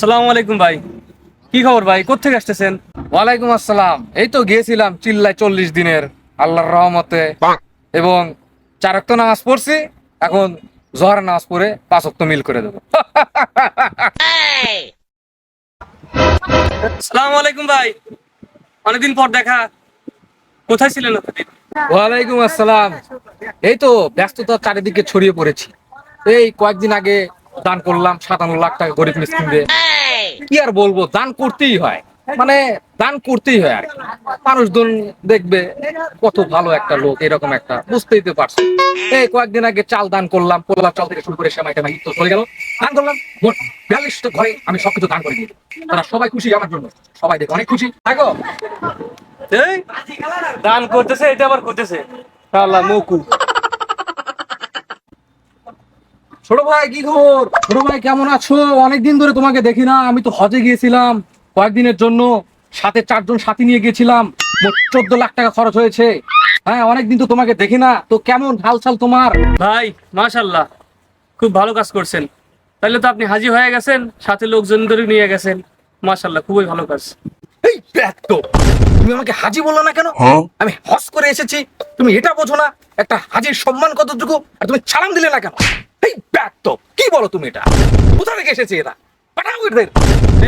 সালাম আলাইকুম ভাই। কি খবর ভাই? কোথেকে আসতেছেন? ওয়ালাইকুম আসসালাম। এই তো গিয়েছিলাম চিল্লায় চল্লিশ দিনের আল্লাহর রহমতে। এবং চারক্ত নামাজ পড়ছি এখন জহর নামাজ পড়ে পাঁচক্ত মিল করে দেবো। সালাম আলাইকুম ভাই। অনেকদিন পর দেখা। কোথায় ছিলেন এতদিন? ওয়ালাইকুম আসসালাম। এই তো ব্যস্ততা চারিদিকে ছড়িয়ে পড়েছি। এই কয়েকদিন আগে দান করলাম সাতান্ন লাখ টাকা গরিব মিসকিনদের। কি আর বলব দান করতেই হয়। মানে দান করতেই হয় আর। মানুষজন দেখবে কত ভালো একটা লোক এরকম একটা বুঝতেই তো পারছ। এই কয়েকদিন আগে চাল দান করলাম পোলা চাল থেকে শুরু করে সেমাই টেমাই তো চলে গেল। দান করলাম মোট বিয়াল্লিশটা ঘরে আমি সবকিছু দান করে দিই তারা সবাই খুশি আমার জন্য সবাই দেখে অনেক খুশি। থাকো। দান করতেছে এটা আবার করতেছে। আল্লাহ মকুল। ছোট ভাই কি খবর? ছোট ভাই কেমন আছো? অনেকদিন ধরে তোমাকে দেখি না। আমি তো হজে গিয়েছিলাম কয়েকদিনের জন্য। সাথে চারজন সাথী নিয়ে গিয়েছিলাম। মোট চোদ্দ লাখ টাকা খরচ হয়েছে। হ্যাঁ অনেকদিন তো তোমাকে দেখি না। তো কেমন হালচাল তোমার? ভাই মাশাল্লাহ খুব ভালো কাজ করছেন। তাহলে তো আপনি হাজি হয়ে গেছেন সাথে লোকজনদের নিয়ে গেছেন। মাশাল্লাহ খুবই ভালো কাজ। এই ব্যক্ত তুমি আমাকে হাজি বলল না কেন? আমি হজ করে এসেছি। তুমি এটা বোঝো না। একটা হাজির সম্মান কতটুকু? আর তুমি ছাড়াম দিলে না কেন? কি বলো তুমি এটা? কোথা থেকে এসেছে এরা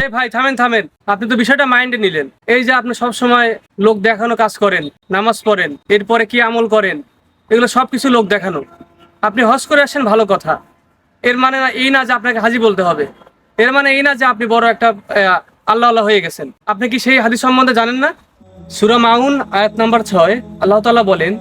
এই ভাই, থামেন থামেন। আপনি তো বিষয়টা মাইন্ডে নিলেন। এই যে আপনি সব সময় লোক দেখানো কাজ করেন, নামাজ পড়েন, এরপরে কি আমল করেন, এগুলো সবকিছু লোক দেখানো। আপনি হজ করে আসেন, ভালো কথা। এর মানে না, এই না যে আপনাকে হাজি বলতে হবে। এর মানে এই না যে আপনি বড় একটা আল্লাহ আল্লাহ হয়ে গেছেন। আপনি কি সেই হাদিস সম্বন্ধে জানেন না? সুরা মাউন, আয়াত নাম্বার ছয়, আল্লাহ তাআলা বলেন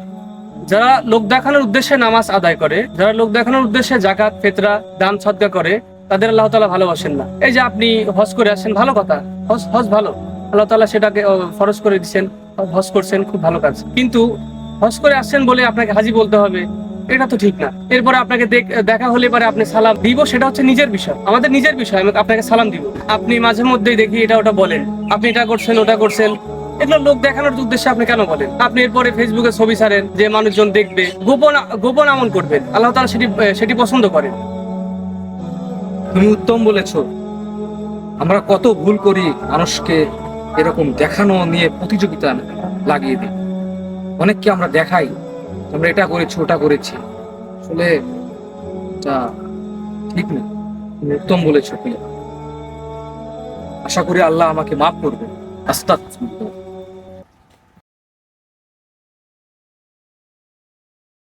যারা লোক দেখানোর উদ্দেশ্যে নামাজ আদায় করে, যারা লোক দেখানোর উদ্দেশ্যে জাকাত ফেতরা, দান সদ্গা করে, তাদের আল্লাহ তাআলা ভালোবাসেন না। এই যে আপনি হজ করে আসেন ভালো কথা। হজ হজ ভালো। আল্লাহ তাআলা সেটাকে ফরজ করে দিচ্ছেন হজ করছেন, খুব ভালো কাজ। কিন্তু হজ করে আসছেন বলে আপনাকে হাজি বলতে হবে, এটা তো ঠিক না। এরপরে আপনাকে দেখা হলে পরে আপনি সালাম দিব, সেটা হচ্ছে নিজের বিষয়। আমাদের নিজের বিষয়, আমি আপনাকে সালাম দিব। আপনি মাঝে মধ্যেই দেখি এটা ওটা বলেন। আপনি এটা করছেন, ওটা করছেন। এগুলো লোক দেখানোর উদ্দেশ্যে আপনি কেন বলেন? আপনি এরপরে ফেসবুকে ছবি ছাড়েন, যে মানুষজন দেখবে, গোপন গোপন আমল করবেন। আল্লাহ তাআলা সেটি সেটি পছন্দ করেন। তুমি উত্তম বলেছ। আমরা কত ভুল করি, মানুষকে এরকম দেখানো নিয়ে প্রতিযোগিতা লাগিয়ে দিই। অনেককে আমরা দেখাই, আমরা এটা করেছি, ওটা করেছি। আসলে এটা ঠিক না। তুমি উত্তম বলেছ। আশা করি আল্লাহ আমাকে মাফ করবে আস্তাক